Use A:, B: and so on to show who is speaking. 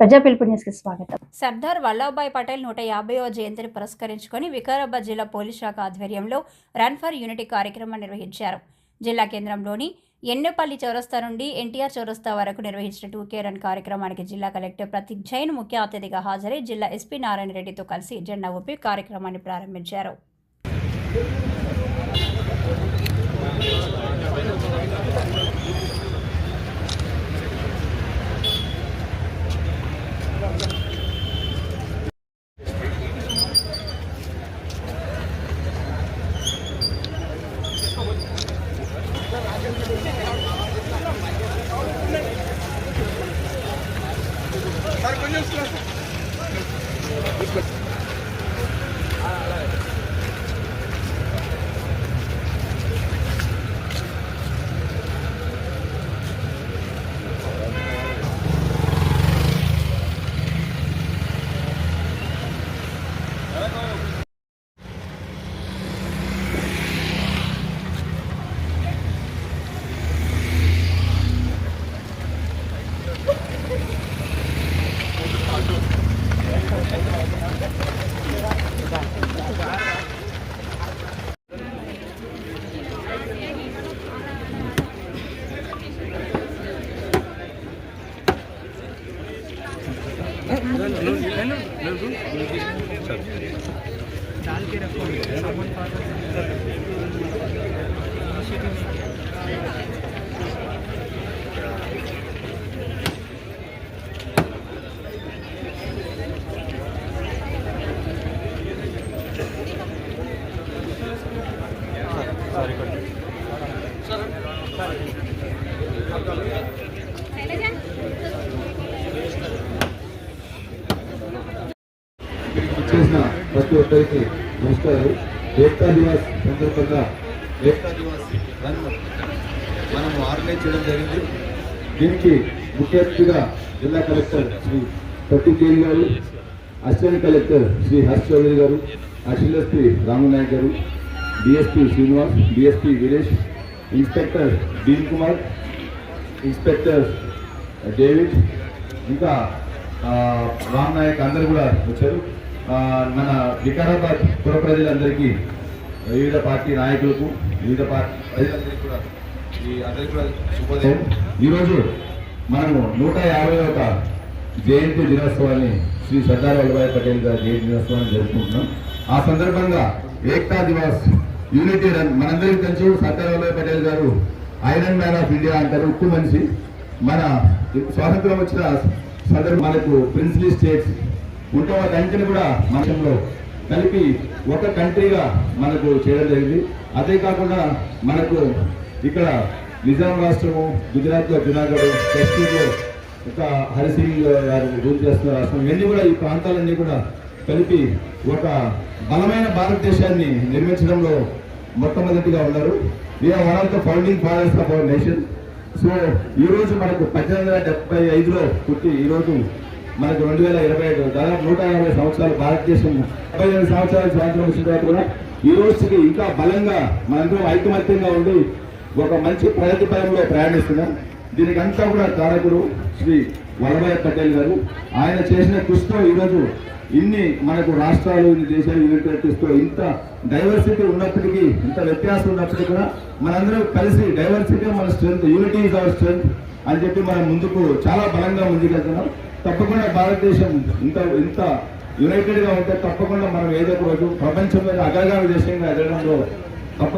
A: ప్రజా పిలుపు న్యూస్కి స్వాగతం.
B: సర్దార్ వల్లభాయ్ పటేల్ నూట యాభైవ జయంతిని పురస్కరించుకొని వికారాబాద్ జిల్లా పోలీస్ శాఖ ఆధ్వర్యంలో రన్ ఫర్ యూనిటీ కార్యక్రమం నిర్వహించారు. జిల్లా కేంద్రంలోని ఎన్నెపల్లి చౌరస్తా నుండి ఎన్టీఆర్ చౌరస్తా వరకు నిర్వహించిన టూకే రన్ కార్యక్రమానికి జిల్లా కలెక్టర్ ప్రతీక్ జైన్ ముఖ్య అతిథిగా హాజరై జిల్లా ఎస్పీ నారాయణ రెడ్డితో కలిసి జెండా ఊపి కార్యక్రమాన్ని ప్రారంభించారు.
C: Понял, что? डाल के रखो साबुन सॉरी सर వచ్చేసిన ప్రతి ఒక్కరికి నమస్కారాలు. ఏక్తా దివాస్ సందర్భంగా ఏక్తా దివాస్ రన్ మనం ఆర్గనైజ్ చేయడం జరిగింది. దీనికి ముఖ్య అతిథిగా జిల్లా collector Shri Pattikeri garu assistant collector Shri Harsh Chaudhary garu additional SP Ramanayak garu DSP Srinivas DSP Veeresh inspector Deen Kumar inspector David ఇంకా రామ్ నాయక్ అందరు కూడా వచ్చారు. మన వికారాబాద్ పుర ప్రజలందరికీ వివిధ పార్టీ నాయకులకు వివిధ పార్టీ ప్రజలందరికీ కూడా ఈ అందరికీ కూడా శుభోదయం. ఈరోజు మనము నూట యాభై ఒక జయంతి దినోత్సవాన్ని శ్రీ సర్దార్ వల్లభాయ్ పటేల్ గారి జయంతి దినోత్సవాన్ని జరుపుకుంటున్నాం. ఆ సందర్భంగా ఏక్తా దివాస్ యూనిటీ రన్ మనందరికీ తెలుసు. సర్దార్ వల్లభాయ్ పటేల్ గారు ఐరన్ మ్యాన్ ఆఫ్ ఇండియా అంటారు. ఉక్కు మనిషి. మన స్వాతంత్రం వచ్చిన సందర్భం మనకు ప్రిన్స్లీ స్టేట్స్ ఉంటే కంట్రీని కూడా మనలో కలిపి ఒక కంట్రీగా మనకు చేయడం జరిగింది. అదే కాకుండా మనకు ఇక్కడ నిజాం రాష్ట్రము గుజరాత్లో జునాగఢ్ కశ్మీర్లో ఒక హరిసింగ్ గారు రూల్ చేస్తున్న రాష్ట్రం. ఇవన్నీ కూడా ఈ ప్రాంతాలన్నీ కూడా కలిపి ఒక బలమైన భారతదేశాన్ని నిర్మించడంలో మొట్టమొదటిగా ఉన్నారు. We're one of the founding fathers of our nation so ఈరోజు మనకు పద్దెనిమిది వందల డెబ్బై ఐదులో పుట్టి ఈరోజు మనకు రెండు వేల ఇరవై ఐదు దాదాపు నూట యాభై సంవత్సరాలు భారతదేశం ముప్పై ఐదు సంవత్సరాల స్వాతంత్రం వచ్చిన తర్వాత కూడా ఈ రోజుకి ఇంకా బలంగా మనందరం ఐకమత్యంగా ఉండి ఒక మంచి ప్రగతి పరంలో ప్రయాణిస్తున్నాం. దీనికి అంతా కూడా తారకుడు శ్రీ వల్లభాయ్ పటేల్ గారు. ఆయన చేసిన కృషితో ఈరోజు ఇన్ని మనకు రాష్ట్రాలు ఇన్ని దేశాలు యూనివర్సిటీస్తో ఇంత డైవర్సిటీ ఉన్నప్పటికీ ఇంత వ్యత్యాసం ఉన్నప్పటికీ కూడా మనందరం కలిసి డైవర్సిటీ మన strength unity is our strength అని చెప్పి మనం ముందుకు చాలా బలంగా ముందుకెళ్తున్నాం. తప్పకుండా భారతదేశం ఇంత ఇంత యునైటెడ్గా ఉంటే తప్పకుండా మనం ఏదో ఒక రోజు ప్రపంచంలో అగ్రగామి దేశంగా ఎదగడంలో